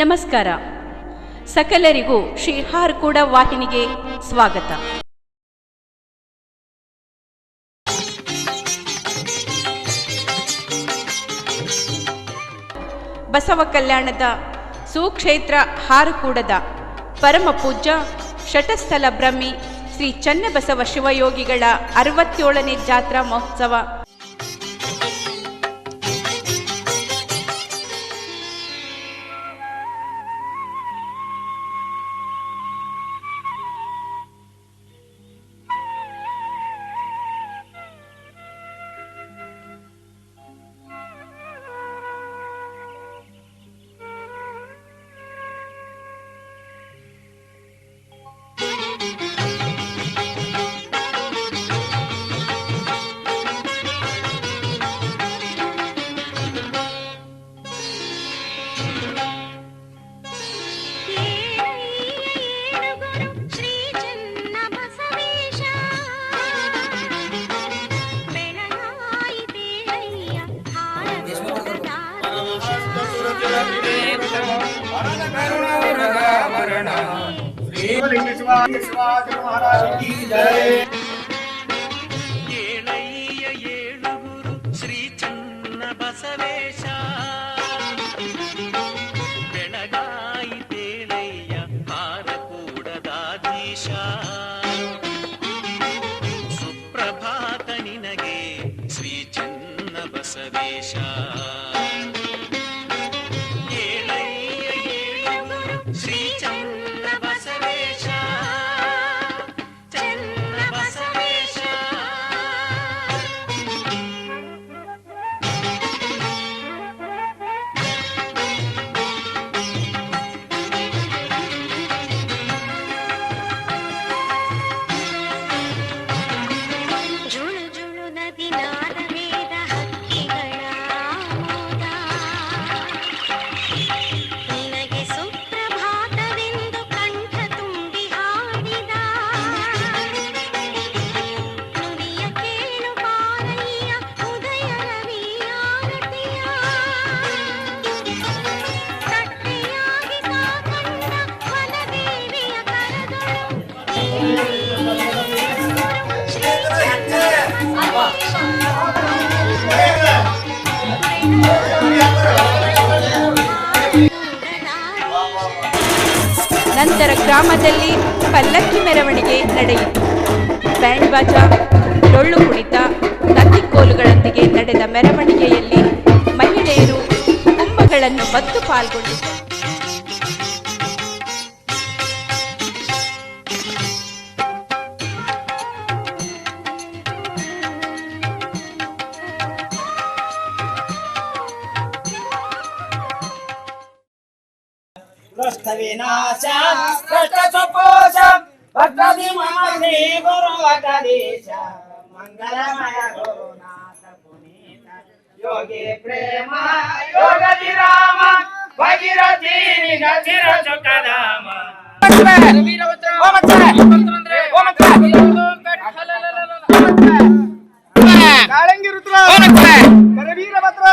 ನಮಸ್ಕಾರ. ಸಕಲರಿಗೂ ಶ್ರೀ ಹಾರ್ಕೂಡ ವಾಹಿನಿಗೆ ಸ್ವಾಗತ. ಬಸವ ಕಲ್ಯಾಣದ ಸುಕ್ಷೇತ್ರ ಹಾರಕೂಡದ ಪರಮ ಪೂಜ್ಯ ಷಟಸ್ಥಲ ಬ್ರಹ್ಮಿ ಶ್ರೀ ಚನ್ನಬಸವ ಶಿವಯೋಗಿಗಳ ಅರವತ್ತೇಳನೇ ಜಾತ್ರಾ ಮಹೋತ್ಸವ ಏಳಯ್ಯ ಏಳುಗುರು ಶ್ರೀ ಚನ್ನ ಬಸವೇಶ ಬೆಳಗಾಯಿತೇಳಯ್ಯ ಹಾರ ಕೂಡದಾಧೀಶ ಸುಪ್ರಭಾತ ನಿನಗೆ ಶ್ರೀ ಚನ್ನ ಬಸವೇಶ ನಂತರ ಗ್ರಾಮದಲ್ಲಿ ಪಲ್ಲಕ್ಕಿ ಮೆರವಣಿಗೆ ನಡೆಯಿತು. ಬ್ಯಾಂಡ್ ಬಾಜಾ ಡೊಳ್ಳು ಕುಣಿತ ನತ್ತಿಕೋಲುಗಳೊಂದಿಗೆ ನಡೆದ ಮೆರವಣಿಗೆಯಲ್ಲಿ ಮಹಿಳೆಯರು ಕುಂಭಗಳನ್ನು ಮತ್ತು ಪಾಲ್ಗೊಂಡಿದ್ದರು. వినాశం కష్ట సుపోషం భక్తది మమ శ్రీ గురు వటదీశ మంగళమయ గురునాథ పునీత యోగి ప్రేమ యోగది రామ భగీరథి నిరతిరచు కదామ. కాళంగి రుతుల వీరభద్ర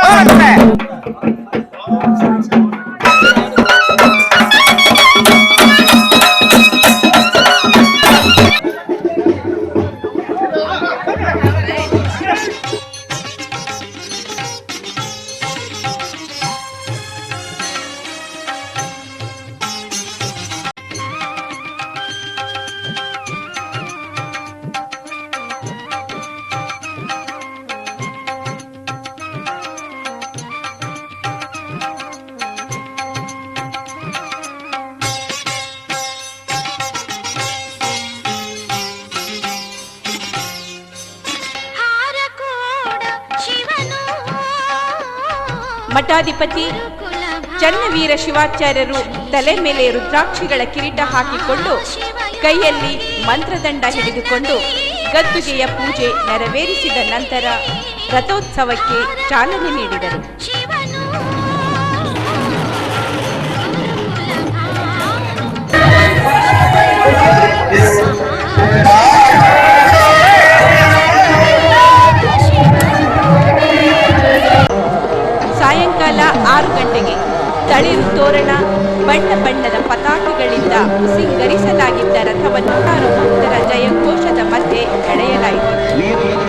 ಮಠಾಧಿಪತಿ ಚನ್ನವೀರ ಶಿವಾಚಾರ್ಯರು ತಲೆ ಮೇಲೆ ರುದ್ರಾಕ್ಷಿಗಳ ಕಿರೀಟ ಹಾಕಿಕೊಂಡು ಕೈಯಲ್ಲಿ ಮಂತ್ರದಂಡ ಹಿಡಿದುಕೊಂಡು ಗದ್ದುಗೆಯ ಪೂಜೆ ನೆರವೇರಿಸಿದ ನಂತರ ರಥೋತ್ಸವಕ್ಕೆ ಚಾಲನೆ ನೀಡಿದರು. ಶಿವನು ಆರು ಗಂಟೆಗೆ ತಳಿರು ತೋರಣ ಬಣ್ಣ ಬಣ್ಣದ ಪತಾಕೆಗಳಿಂದ ಸಿಂಗರಿಸಲಾಗಿದ್ದ ರಥವನ್ನು ಕಾರು ಭಕ್ತರ ಜಯಘೋಷದ ಮಧ್ಯೆ ಎಳೆಯಲಾಯಿತು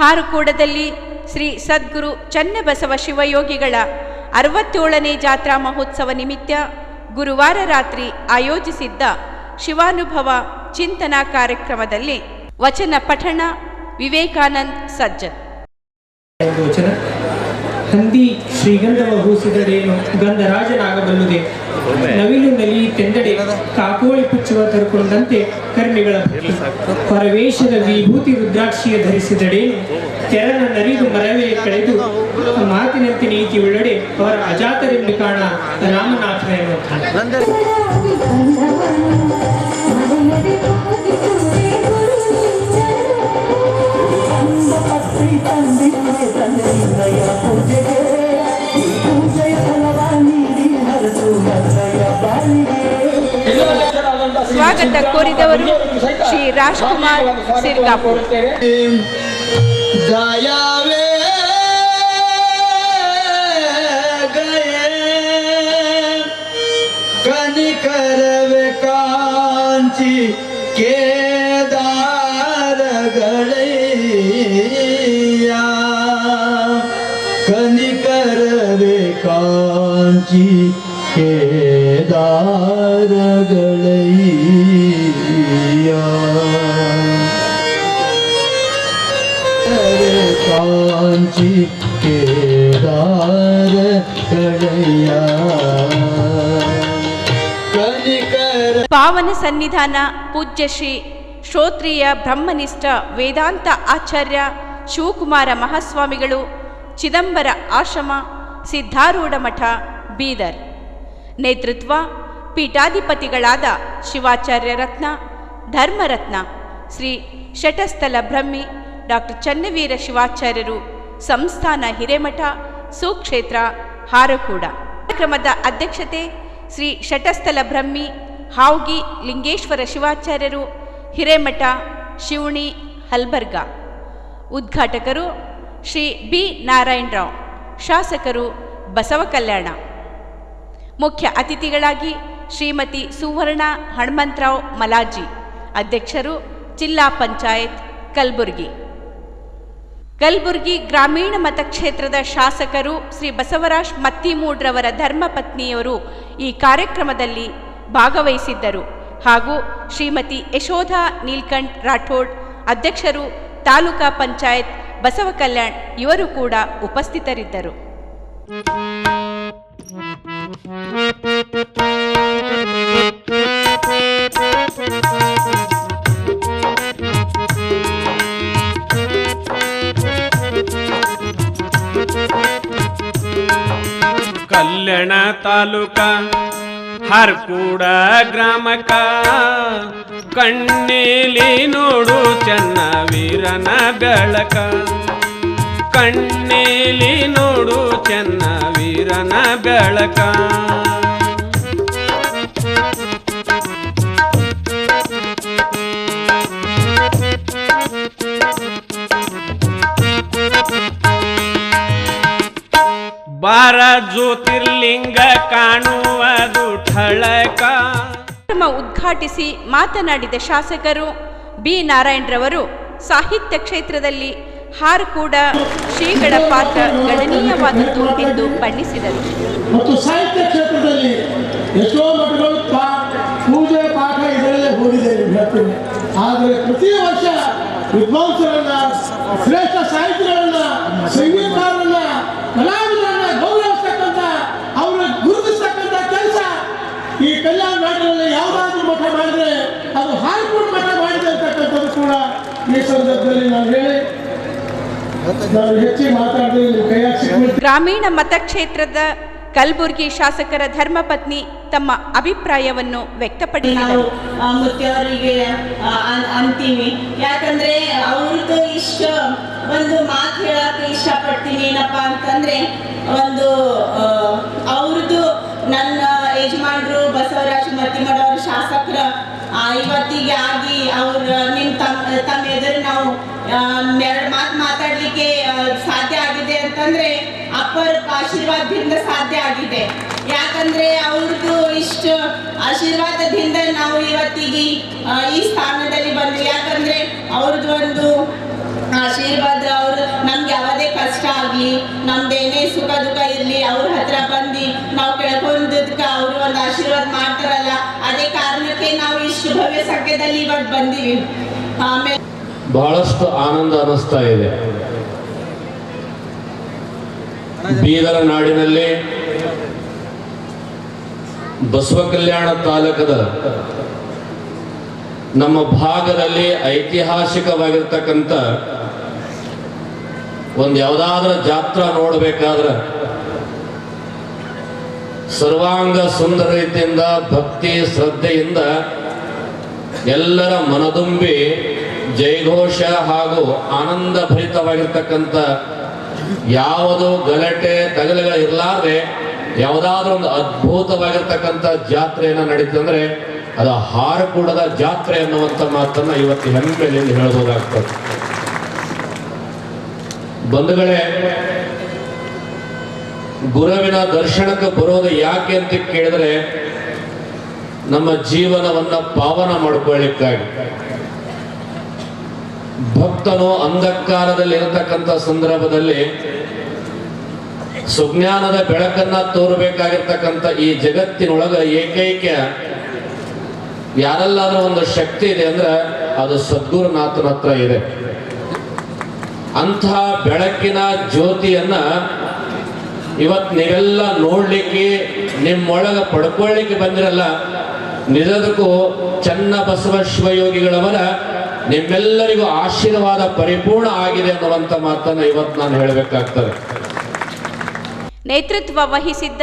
ಹಾರುಕೂಡದಲ್ಲಿ ಶ್ರೀ ಸದ್ಗುರು ಚನ್ನಬಸವ ಶಿವಯೋಗಿಗಳ ಅರವತ್ತೇಳನೇ ಜಾತ್ರಾ ಮಹೋತ್ಸವ ನಿಮಿತ್ತ ಗುರುವಾರ ರಾತ್ರಿ ಆಯೋಜಿಸಿದ್ದ ಶಿವಾನುಭವ ಚಿಂತನಾ ಕಾರ್ಯಕ್ರಮದಲ್ಲಿ ವಚನ ಪಠಣ ವಿವೇಕಾನಂದ್ ಸಜ್ಜನ್. ಹಂದಿ ಶ್ರೀಗಂಧವ ಹೂಸಿದರೇನು ಗಂಧರಾಜನಾಗಬಲ್ಲುದೆ? ನವಿಲು ನಲಿ ತೆಂದಡೆ ಕಾಕೋಳಿ ಪುಚ್ಚುವ ತರುಕೊಂಡಂತೆ ಕರ್ಮಿಗಳ ಭಕ್ತಿ. ಪರವೇಶದ ವಿಭೂತಿ ರುದ್ರಾಕ್ಷಿಯ ಧರಿಸಿದಡೆ ತೆರನ ನರಿದು ಮರವೇ ಕಳೆದು ಮಾತಿನಂತೆ ನೀತಿ ಉಳ್ಳಡೆ ಅವರ ಅಜಾತರೆಂದು ಕಾಣ ರಾಮನಾಥ ಎನ್ನುವಂಥ ಸ್ವಾಗತ ಕೋರಿದವರು ಶ್ರೀ ರಾಜ್ಕುಮಾರ್ ಸಿರ್ಗಾಪುರ್ ಜಯಾವೇ ಕನಿಕರವ ಕಾಂಚಿ ಕೇದಾರಗಳಯ್ಯಾ ಕನಿಕರವ ಕಾಂಚಿ ಕೇದಾರಗಳಯ್ಯ ಪಾವನ ಸನ್ನಿಧಾನ ಪೂಜ್ಯ ಶ್ರೀ ಶ್ರೋತ್ರಿಯ ಬ್ರಹ್ಮನಿಷ್ಠ ವೇದಾಂತ ಆಚಾರ್ಯ ಶಿವಕುಮಾರ ಮಹಾಸ್ವಾಮಿಗಳು, ಚಿದಂಬರ ಆಶ್ರಮ, ಸಿದ್ಧಾರೂಢ ಮಠ, ಬೀದರ್. ನೇತೃತ್ವ ಪೀಠಾಧಿಪತಿಗಳಾದ ಶಿವಾಚಾರ್ಯ ರತ್ನ, ಧರ್ಮರತ್ನ, ಶ್ರೀ ಶಟಸ್ಥಲ ಬ್ರಹ್ಮಿ ಡಾಕ್ಟರ್ ಚನ್ನವೀರ ಶಿವಾಚಾರ್ಯರು, ಸಂಸ್ಥಾನ ಹಿರೇಮಠ, ಸುಕ್ಷೇತ್ರ, ಹಾರಕೂಡ. ಕಾರ್ಯಕ್ರಮದ ಅಧ್ಯಕ್ಷತೆ ಶ್ರೀ ಶಟಸ್ಥಲ ಬ್ರಹ್ಮಿ ಹಾವ್ಗಿ, ಲಿಂಗೇಶ್ವರ ಶಿವಾಚಾರ್ಯರು, ಹಿರೇಮಠ, ಶಿವಣಿ, ಹಲ್ಬರ್ಗ. ಉದ್ಘಾಟಕರು ಶ್ರೀ ಬಿ ನಾರಾಯಣರಾವ್, ಶಾಸಕರು ಬಸವ ಕಲ್ಯಾಣ. ಮುಖ್ಯ ಅತಿಥಿಗಳಾಗಿ ಶ್ರೀಮತಿ ಸುವರ್ಣ ಹನುಮಂತರಾವ್ ಮಲಾಜಿ, ಅಧ್ಯಕ್ಷರು ಜಿಲ್ಲಾ ಪಂಚಾಯತ್ ಕಲಬುರಗಿ. ಕಲಬುರಗಿ ಗ್ರಾಮೀಣ ಮತಕ್ಷೇತ್ರದ ಶಾಸಕರು ಶ್ರೀ ಬಸವರಾಜ್ ಮತ್ತಿಮೂಡ್ರವರ ಧರ್ಮಪತ್ನಿಯವರು ಈ ಕಾರ್ಯಕ್ರಮದಲ್ಲಿ ಭಾಗವಹಿಸಿದ್ದರು. ಹಾಗೂ ಶ್ರೀಮತಿ ಯಶೋಧ ನೀಲ್ಕಂಠ್ ರಾಠೋಡ್, ಅಧ್ಯಕ್ಷರು ತಾಲೂಕಾ ಪಂಚಾಯತ್ ಬಸವ ಕಲ್ಯಾಣ್ ಇವರು ಕೂಡ ಉಪಸ್ಥಿತರಿದ್ದರು. ಕಲ್ಯಾಣ ತಾಲೂಕ ಹರ್ಕೂಡ ಗ್ರಾಮಕ. ಕಣ್ಣೇಲಿ ನೋಡು ಚೆನ್ನ ವೀರನ ಬೆಳಕ. ಕಣ್ಣೇಲಿ ನೋಡು ಚೆನ್ನ ವೀರನ ಬೆಳಕ. ಬಾರ ಜ್ಯೋತಿರ್ಲಿಂಗ ಕಾಣುವುದು ಠಳಕ ಕಾರ್ಯಕ್ರಮ ಉದ್ಘಾಟಿಸಿ ಮಾತನಾಡಿದ ಶಾಸಕರು ಬಿ ನಾರಾಯಣರವರು ಸಾಹಿತ್ಯ ಕ್ಷೇತ್ರದಲ್ಲಿ ಹಾರಕೂಡ ಶ್ರೀಗಳ ಪಾತ್ರ ಗಣನೀಯವಾದದ್ದು ಎಂದು ಬಣ್ಣಿಸಿದರು. ಮತ್ತು ಸಾಹಿತ್ಯ ಕ್ಷೇತ್ರದಲ್ಲಿ ಎಷ್ಟೋ ಮಠಗಳು ಪಾ ಪೂಜೆ ಪಾಠ ಇದರಲ್ಲೇ ಹೋಗಿದೆ ಹೇಳ್ತೀನಿ. ಆದರೆ ಪ್ರತಿ ವರ್ಷ ವಿದ್ವಾಂಸರನ್ನ ಶ್ರೇಷ್ಠ ಸಾಹಿತಿಗಳನ್ನ ಸಂಗೀತಗಾರರನ್ನ ಕಲಾವಿದರನ್ನ ಗೌರವಿಸ್ತಕ್ಕಂಥ ಅವ್ರನ್ನ ಗುರುತಿಸ್ತಕ್ಕಂಥ ಕೆಲಸ ಈ ಕಲ್ಯಾಣ ನಾಡಿನಲ್ಲಿ ಯಾವುದಾದ್ರೂ ಮಠ ಮಾಡಿದ್ರೆ ಅದು ಹಾರ್ಕೋಡ್ ಮಠ ಮಾಡಿದೆ ಅಂತಕ್ಕಂಥದ್ದು ಕೂಡ ಈ ಸಂದರ್ಭದಲ್ಲಿ ನಾನು ಹೇಳಿ ಗ್ರಾಮೀಣ ಮತಕ್ಷೇತ್ರದ ಕಲಬುರಗಿ ಶಾಸಕರ ಧರ್ಮಪತ್ನಿ ತಮ್ಮ ಅಭಿಪ್ರಾಯವನ್ನು ನಾವು ವ್ಯಕ್ತಪಡಿಸಿದರು ಅನ್- ಅಂತೀವಿ. ಯಾಕಂದ್ರೆ ಅವ್ರದ್ದು ಇಷ್ಟ ಒಂದು ಮಾತು ಹೇಳಕ್ಕೆ ಇಷ್ಟಪಡ್ತೀನಿ ಏನಪ್ಪ ಅಂತಂದ್ರೆ ಒಂದು ಅವ್ರದ್ದು ನನ್ನ ಯಜಮಾನ್ರು ಬಸವರಾಜ್ ಮತ್ತಿಮಠ ಅವ್ರ ಶಾಸಕರ ಇವತ್ತಿಗೆ ಆಗಿ ಅವ್ರ, ನಿಮ್ ತಮ್, ತಮ್ಮ ಎದುರು ನಾವು ಎರಡು ಮಾತು ಮಾತಾಡ್ಲಿಕ್ಕೆ ಸಾಧ್ಯ ಆಗಿದೆ ಅಂತಂದ್ರೆ ಅಪ್ಪರ ಆಶೀರ್ವಾದದಿಂದ ಸಾಧ್ಯ ಆಗಿದೆ. ಯಾಕಂದ್ರೆ ಅವ್ರದ್ದು ಇಷ್ಟ ಆಶೀರ್ವಾದದಿಂದ ನಾವು ಇವತ್ತಿಗೆ ಈ ಸ್ಥಾನದಲ್ಲಿ ಬಂದ್ವಿ. ಯಾಕಂದ್ರೆ ಅವ್ರದ್ದು ಒಂದು ಆಶೀರ್ವಾದ ಅವರು. ನಮ್ಗೆ ಯಾವುದೇ ಕಷ್ಟ ಆಗ್ಲಿ, ನಮ್ದೇನೇ ಸುಖ ದುಃಖ ಇರ್ಲಿ, ಅವ್ರ ಹತ್ರ ಬಂದು ನಾವು ಕೇಳ್ಕೊಂಡದಕ್ಕೆ ಅವರು ಒಂದು ಆಶೀರ್ವಾದ ಮಾಡ್ತಾರಲ್ಲ, ಅದೇ ಕಾರಣಕ್ಕೆ ನಾವು ಇಷ್ಟು ಭವ್ಯ ಸಖ್ಯದಲ್ಲಿ ಇವಾಗ ಬಂದೀವಿ. ಆಮೇಲೆ ಬಹಳಷ್ಟು ಆನಂದ ಅನಿಸ್ತಾ ಇದೆ. ಬೀದರ ನಾಡಿನಲ್ಲಿ ಬಸವ ಕಲ್ಯಾಣ ತಾಲೂಕದ ನಮ್ಮ ಭಾಗದಲ್ಲಿ ಐತಿಹಾಸಿಕವಾಗಿರ್ತಕ್ಕಂಥ ಒಂದು ಯಾವುದಾದ್ರೂ ಜಾತ್ರಾ ನೋಡಬೇಕಾದ್ರೆ ಸರ್ವಾಂಗ ಸುಂದರ ಭಕ್ತಿ, ಶ್ರದ್ಧೆಯಿಂದ ಎಲ್ಲರ ಮನದುಂಬಿ ಜೈಘೋಷ ಹಾಗೂ ಆನಂದ ಭರಿತವಾಗಿರ್ತಕ್ಕಂಥ ಯಾವುದು ಗಲಾಟೆ ತಗಲುಗಳಿರಲಾರ್ದೆ ಯಾವುದಾದ್ರೂ ಒಂದು ಅದ್ಭುತವಾಗಿರ್ತಕ್ಕಂಥ ಜಾತ್ರೆಯನ್ನು ನಡೀತಂದ್ರೆ ಅದು ಹಾರಕೂಡದ ಜಾತ್ರೆ ಅನ್ನುವಂಥ ಮಾತನ್ನ ಇವತ್ತು ಹೆಮ್ಮೆಯಲ್ಲಿ ಹೇಳ್ಬೋದಾಗ್ತದೆ ಬಂಧುಗಳೇ, ಗುರುವಿನ ದರ್ಶನಕ್ಕೆ ಬರೋದು ಯಾಕೆ ಅಂತ ಕೇಳಿದ್ರೆ, ನಮ್ಮ ಜೀವನವನ್ನ ಪಾವನ ಮಾಡಿಕೊಳ್ಳಿಕ್ಕಾಗಿ. ಭಕ್ತನು ಅಂಧಕಾರದಲ್ಲಿ ಇರತಕ್ಕಂಥ ಸಂದರ್ಭದಲ್ಲಿ ಸುಜ್ಞಾನದ ಬೆಳಕನ್ನ ತೋರಬೇಕಾಗಿರ್ತಕ್ಕಂಥ ಈ ಜಗತ್ತಿನೊಳಗ ಏಕೈಕ ಯಾರಲ್ಲಾದ್ರೂ ಒಂದು ಶಕ್ತಿ ಇದೆ ಅಂದ್ರೆ ಅದು ಸದ್ಗುರುನಾಥನ ಹತ್ರ ಇದೆ. ಅಂಥ ಬೆಳಕಿನ ಜ್ಯೋತಿಯನ್ನ ಇವತ್ ನೀವೆಲ್ಲ ನೋಡ್ಲಿಕ್ಕೆ ನಿಮ್ಮೊಳಗ ಪಡ್ಕೊಳ್ಳಿಕ್ಕೆ ಬಂದಿರಲ್ಲ. ನಿಜದಕ್ಕೂ ಚನ್ನ ಬಸವ ಶಿವಯೋಗಿಗಳವರ ನಿಮ್ಮೆಲ್ಲರಿಗೂ ಆಶೀರ್ವಾದ ಪರಿಪೂರ್ಣ ಆಗಿದೆ ಅನ್ನುವಂತ ಮಾತನ್ನ ಇವತ್ತು ನಾನು ಹೇಳಬೇಕಾಗ್ತದೆ. ನೇತೃತ್ವ ವಹಿಸಿದ್ದ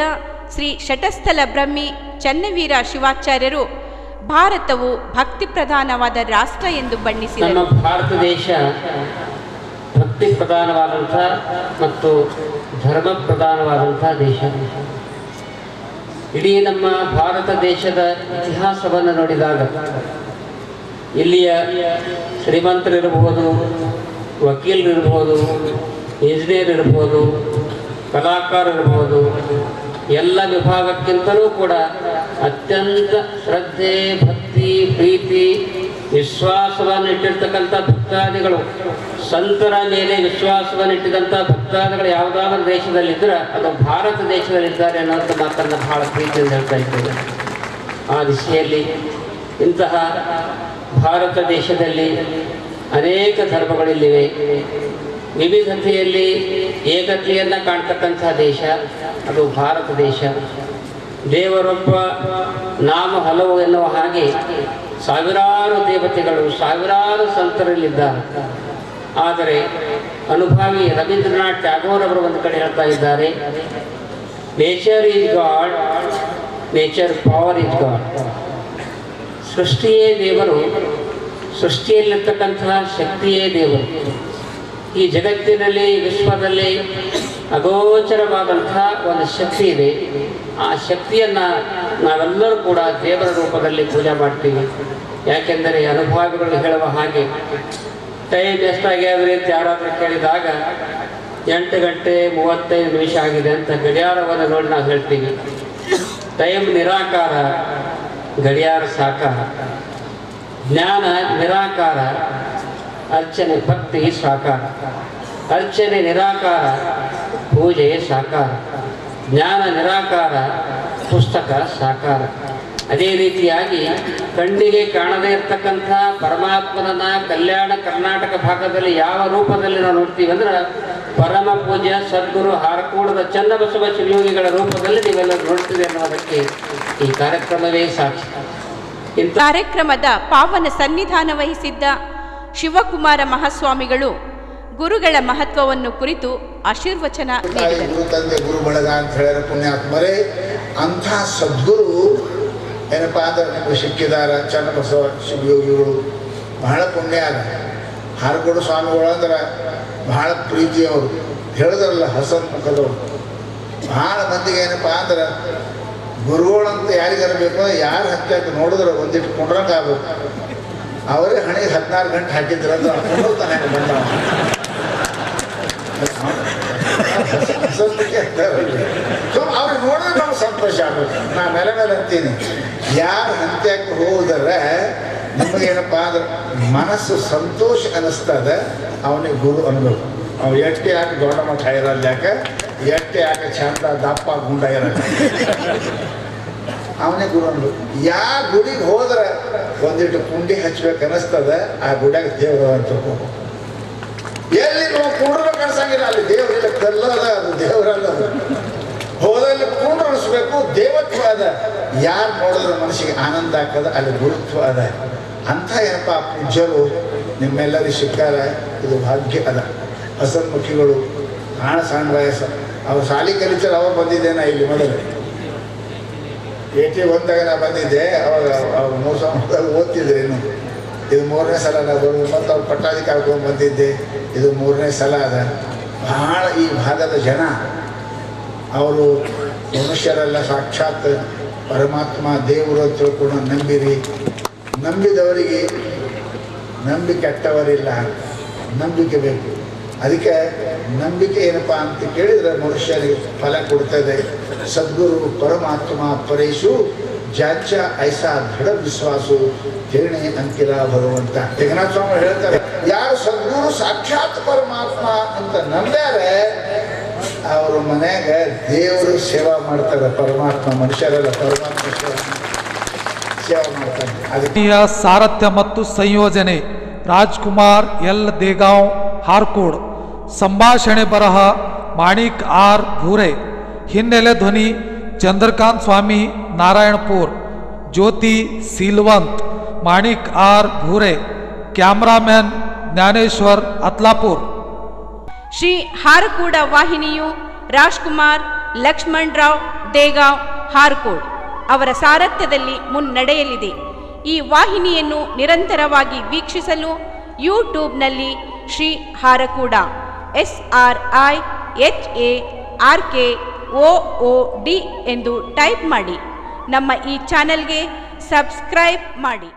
ಶ್ರೀ ಶಟಸ್ಥಲ ಬ್ರಹ್ಮಿ ಚನ್ನವೀರ ಶಿವಾಚಾರ್ಯರು ಭಾರತವು ಭಕ್ತಿ ಪ್ರಧಾನವಾದ ರಾಷ್ಟ್ರ ಎಂದು ನಮ್ಮ ಬಣ್ಣಿಸಿದರು ಭಾರತ ದೇಶ ಭಕ್ತಿ ಪ್ರಧಾನವಾದಂಥ ಮತ್ತು ಧರ್ಮ ಪ್ರಧಾನವಾದಂಥ ದೇಶ. ಇಡೀ ನಮ್ಮ ಭಾರತ ದೇಶದ ಇತಿಹಾಸವನ್ನು ನೋಡಿದಾಗ ಇಲ್ಲಿಯ ಶ್ರೀಮಂತರಿರಬಹುದು ವಕೀಲರಿರ್ಬೋದು ಇಂಜಿನಿಯರ್ ಇರ್ಬೋದು ಕಲಾಕಾರರಿರ್ಬೋದು, ಎಲ್ಲ ವಿಭಾಗಕ್ಕಿಂತಲೂ ಕೂಡ ಅತ್ಯಂತ ಶ್ರದ್ಧೆ, ಭಕ್ತಿ, ಪ್ರೀತಿ ವಿಶ್ವಾಸವನ್ನು ಇಟ್ಟಿರ್ತಕ್ಕಂಥ ಭಕ್ತಾದಿಗಳು ಸಂತರ ಮೇಲೆ ವಿಶ್ವಾಸವನ್ನು ಇಟ್ಟಿದಂಥ ಭಕ್ತಾದಿಗಳು ಯಾವುದಾದ್ರೂ ದೇಶದಲ್ಲಿದ್ದರೆ ಅದು ಭಾರತ ದೇಶದಲ್ಲಿದ್ದಾರೆ ಅನ್ನೋಂಥ ಮಾತನ್ನು ಬಹಳ ಪ್ರೀತಿಯಿಂದ ಹೇಳ್ತಾ ಇದ್ದೇವೆ ಆ ದಿಶೆಯಲ್ಲಿ ಇಂತಹ ಭಾರತ ದೇಶದಲ್ಲಿ ಅನೇಕ ಧರ್ಮಗಳಿಲ್ಲಿವೆ. ವಿವಿಧತೆಯಲ್ಲಿ ಏಕತೆಯನ್ನು ಕಾಣ್ತಕ್ಕಂಥ ದೇಶ, ಅದು ಭಾರತ ದೇಶ. ದೇವರೊಬ್ಬ ನಾಮ ಹಲವು ಎನ್ನುವ ಹಾಗೆ ಸಾವಿರಾರು ದೇವತೆಗಳು ಸಾವಿರಾರು ಸಂತರಲ್ಲಿದ್ದಾರೆ. ಆದರೆ ಅನುಭಾವಿ ರವೀಂದ್ರನಾಥ್ ಟ್ಯಾಗೋರ್ ಅವರು ಒಂದು ಕಡೆ ಹೇಳ್ತಾ ಇದ್ದಾರೆ nature is god nature power is god ಸೃಷ್ಟಿಯೇ ದೇವರು, ಸೃಷ್ಟಿಯಲ್ಲಿರ್ತಕ್ಕಂತಹ ಶಕ್ತಿಯೇ ದೇವರು. ಈ ಜಗತ್ತಿನಲ್ಲಿ, ವಿಶ್ವದಲ್ಲಿ ಅಗೋಚರವಾದಂತಹ ಒಂದು ಶಕ್ತಿ ಇದೆ. ಆ ಶಕ್ತಿಯನ್ನು ನಾವೆಲ್ಲರೂ ಕೂಡ ದೇವರ ರೂಪದಲ್ಲಿ ಪೂಜೆ ಮಾಡ್ತೀವಿ. ಯಾಕೆಂದರೆ ಅನುಭವಗಳು ಹೇಳುವ ಹಾಗೆ ಟೈಮ್ ಎಷ್ಟಾಗ್ಯಾದ್ರಿ ಅಂತ ಯಾರಾದರೂ ಕೇಳಿದಾಗ ಎಂಟು ಗಂಟೆ ಮೂವತ್ತೈದು ನಿಮಿಷ ಆಗಿದೆ ಅಂತ ಗಡಿಯಾರವನ್ನು ನೋಡಿ ನಾವು ಹೇಳ್ತೀವಿ. ಟೈಮ್ ನಿರಾಕಾರ, ಗಡಿಯಾರ ಸಾಕಾರ ಜ್ಞಾನ ನಿರಾಕಾರ, ಅರ್ಚನೆ ಭಕ್ತಿ ಸಾಕಾರ ಅರ್ಚನೆ ನಿರಾಕಾರ ಪೂಜೆ ಸಾಕಾರ ಜ್ಞಾನ ನಿರಾಕಾರ, ಪುಸ್ತಕ ಸಾಕಾರ. ಅದೇ ರೀತಿಯಾಗಿ ಕಣ್ಣಿಗೆ ಕಾಣದೇ ಇರತಕ್ಕಂಥ ಪರಮಾತ್ಮನ ಕಲ್ಯಾಣ ಕರ್ನಾಟಕ ಭಾಗದಲ್ಲಿ ಯಾವ ರೂಪದಲ್ಲಿ ನಾವು ನೋಡ್ತೀವಿ ಅಂದ್ರೆ ಪರಮ ಪೂಜ್ಯ ಸದ್ಗುರು ಹಾರಕೂಡದ ಚನ್ನಬಸವ ಶಿವಯೋಗಿಗಳ ರೂಪದಲ್ಲಿ ನೀವೆಲ್ಲ ನೋಡ್ತೀವಿ ಅನ್ನೋದಕ್ಕೆ ಈ ಕಾರ್ಯಕ್ರಮವೇ ಸಾಕ್ಷಿ. ಕಾರ್ಯಕ್ರಮದ ಪಾವನ ಸನ್ನಿಧಾನ ವಹಿಸಿದ್ದ ಶಿವಕುಮಾರ ಮಹಾಸ್ವಾಮಿಗಳು ಗುರುಗಳ ಮಹತ್ವವನ್ನು ಕುರಿತು ಆಶೀರ್ವಚನ ಗುರು ತಂದೆ ಗುರು ಬಳಗ ಅಂತ ಹೇಳಿದ್ರೆ ಪುಣ್ಯಾತ್ಮರೇ ಅಂಥ ಸದ್ಗುರು ಏನಪ್ಪ ಅಂದ್ರೆ ನಿಮಗೆ ಸಿಕ್ಕಿದಾರ ಚನ್ನಬಸವ ಶಿವಯೋಗಿಗಳು ಬಹಳ ಪುಣ್ಯ ಅದ ಹಾರಗೋಡು ಸ್ವಾಮಿಗಳು ಅಂದ್ರೆ ಬಹಳ ಪ್ರೀತಿಯವರು. ಹೇಳಿದ್ರಲ್ಲ ಹಸನ್ ಮುಖದವರು. ಬಹಳ ಮಂದಿಗೆ ಏನಪ್ಪಾ ಅಂದ್ರೆ ಗುರುಗಳಂತ ಯಾರಿಗಾರ ಬೇಕು ಯಾರು ಹತ್ತಿರ ನೋಡಿದ್ರೆ ಒಂದಿಟ್ಟು ಕುಂಡ್ರಂಗೆ ಆಗ್ಬೇಕು. ಅವರೇ ಹಣೆಗೆ ಹದಿನಾರು ಗಂಟೆ ಹಾಕಿದ್ರೆ ಅಂದ್ರೆ ಬಂದ ಅವ್ರಿಗೆ ನೋಡಿದ್ರೆ ನಮ್ಗೆ ಸಂತೋಷ ಆಗುತ್ತೆ. ನಾ ಮೇಲೆ ಮೇಲೆ ಅಂತೀನಿ. ಯಾರು ಹಂತ್ಯಕ್ಕೆ ಹೋದರೆ ನಿಮಗೇನಪ್ಪ ಅಂದ್ರೆ ಮನಸ್ಸು ಸಂತೋಷ ಅನಿಸ್ತದೆ, ಅವನಿಗೆ ಗುರು ಅನ್ಬೇಕು. ಅವ್ ಎಟ್ಟೆ ಯಾಕೆ ದೊಡ್ಡ ಮಠ ಇರಲ್ಲ ಯಾಕೆ ಎಟ್ಟೆ ಯಾಕೆ ಚಂದ ದಪ್ಪ ಗುಂಡ ಇರಲ್ಲ ಅವನೇ ಗುರು ಅನ್ಬೇಕು. ಯಾ ಗುಡಿಗೆ ಹೋದ್ರೆ ಒಂದಿಟ್ಟು ಪುಂಡಿ ಹಚ್ಬೇಕು ಅನಿಸ್ತದೆ, ಆ ಗುಡಿಯಾಗ ದೇವರು ಅಂತ. ಎಲ್ಲಿ ನಾವು ಕುಂಡ್ರಬೇಕು ಅನ್ಸಂಗಿಲ್ಲ ಅಲ್ಲಿ ದೇವರಿಲ್ಲ ಕಲ್ಲದ ಅದು ದೇವರಲ್ಲ ಹೋದಲ್ಲಿ ಕುಂಡ್ರಿಸ್ಬೇಕು ದೇವತ್ವ ಅದ. ಯಾರು ನೋಡಿದ್ರೆ ಮನಸ್ಸಿಗೆ ಆನಂದ ಆಗ್ತದ, ಅಲ್ಲಿ ಗುರುತ್ವ ಅದ. ಅಂಥ ಏನಪ್ಪ, ಪೂಜ್ಯರು ನಿಮ್ಮೆಲ್ಲರೂ ಸಿಕ್ಕಾರ ಇದು ಭಾಗ್ಯ ಅದ. ಹಸನ್ಮುಖಿಗಳು ಕಾಣ ಸಣ್ಣ ವಯಸ್ಸ ಅವ್ರು ಶಾಲಿ ಕಲಿತಾರೆ ಅವಾಗ ಬಂದಿದ್ದೆ ಇಲ್ಲಿ ಮೊದಲು. ಏಟಿ ಒಂದಾಗ ನಾ ಬಂದಿದ್ದೆ, ಅವಾಗ ಅವ್ರು ಮೂರು ಸಾವಿರ ಓದ್ತಿದ್ರು ಇನ್ನು. ಇದು ಮೂರನೇ ಸಲ ಬರೋದು ಮತ್ತು ಅವ್ರು ಪಟ್ಟಾದಿ ಕರ್ಕೊಂಡು ಬಂದಿದ್ದೆ. ಇದು ಮೂರನೇ ಸಲ ಅದ. ಬಹಳ ಈ ಭಾಗದ ಜನ, ಅವರು ಮನುಷ್ಯರೆಲ್ಲ ಸಾಕ್ಷಾತ್ ಪರಮಾತ್ಮ ದೇವರು ಅಂತ ತಿಳ್ಕೊಂಡು ನಂಬಿರಿ. ನಂಬಿದವರಿಗೆ ನಂಬಿಕೆ ಅಟ್ಟವರಿಲ್ಲ ನಂಬಿಕೆ ಬೇಕು. ಅದಕ್ಕೆ ನಂಬಿಕೆ ಏನಪ್ಪ ಅಂತ ಕೇಳಿದರೆ ಮನುಷ್ಯರಿಗೆ ಫಲ ಕೊಡ್ತದೆ. ಸದ್ಗುರು ಪರಮಾತ್ಮ ಪರೇಶು ಜಾಚ ಐಸಾ ದೃಢ ವಿಶ್ವಾಸು ಜೀರ್ಣಿ ಅಂಕಿಲ ಭಗವಂತ. ಜಗನ್ನಾಥ ಸ್ವಾಮಿ ಹೇಳ್ತಾರೆ, ಯಾರು ಸದ್ಗುರು ಸಾಕ್ಷಾತ್ ಪರಮಾತ್ಮ ಅಂತ ನಂಬ್ಯಾರೆ, ಅವ್ರ ಮನ್ಯಾಗ ದೇವರು ಸೇವಾ ಮಾಡ್ತಾರೆ, ಪರಮಾತ್ಮ ಮನುಷ್ಯರೆಲ್ಲ ಪರಮಾತ್ಮ ಸೇವಾ ಮಾಡ್ತಾರೆ ಅದಕ್ಕೆ ಸಾರಥ್ಯ ಮತ್ತು ಸಂಯೋಜನೆ, ರಾಜ್ಕುಮಾರ್ ಎಲ್ ದೇಗಾಂವ್, ಹಾರ್ಕೋಡ್. ಸಂಭಾಷಣೆ ಬರಹ, ಮಾಣಿಕ್ ಆರ್ ಭೂರೆ. ಹಿನ್ನೆಲೆ ಧ್ವನಿ ಚಂದ್ರಕಾಂತ್ ಸ್ವಾಮಿ, ನಾರಾಯಣಪುರ್, ಜ್ಯೋತಿ ಸೀಲ್ವಂತ್, ಮಾಣಿಕ್ ಆರ್ ಭೂರೆ, ಕ್ಯಾಮ್ರಾಮ್ಯಾನ್ ಜ್ಞಾನೇಶ್ವರ್, ಅತ್ಲಾಪುರ್. ಶ್ರೀ ಹಾರಕೂಡ ವಾಹಿನಿಯು ರಾಜ್ಕುಮಾರ್ ಲಕ್ಷ್ಮಣ್ ರಾವ್ ದೇಗಾಂವ್, ಹಾರ್ಕೋಡ್ ಅವರ ಸಾರಥ್ಯದಲ್ಲಿ ಮುನ್ನಡೆಯಲಿದೆ. ಈ ವಾಹಿನಿಯನ್ನು ನಿರಂತರವಾಗಿ ವೀಕ್ಷಿಸಲು ಯೂಟ್ಯೂಬ್ನಲ್ಲಿ Shri Harakuda, S R I H A R K O O D ಎಂದು ಟೈಪ್ ಮಾಡಿ. ನಮ್ಮ ಈ ಚಾನೆಲ್ಗೆ ಸಬ್ಸ್ಕ್ರೈಬ್ ಮಾಡಿ.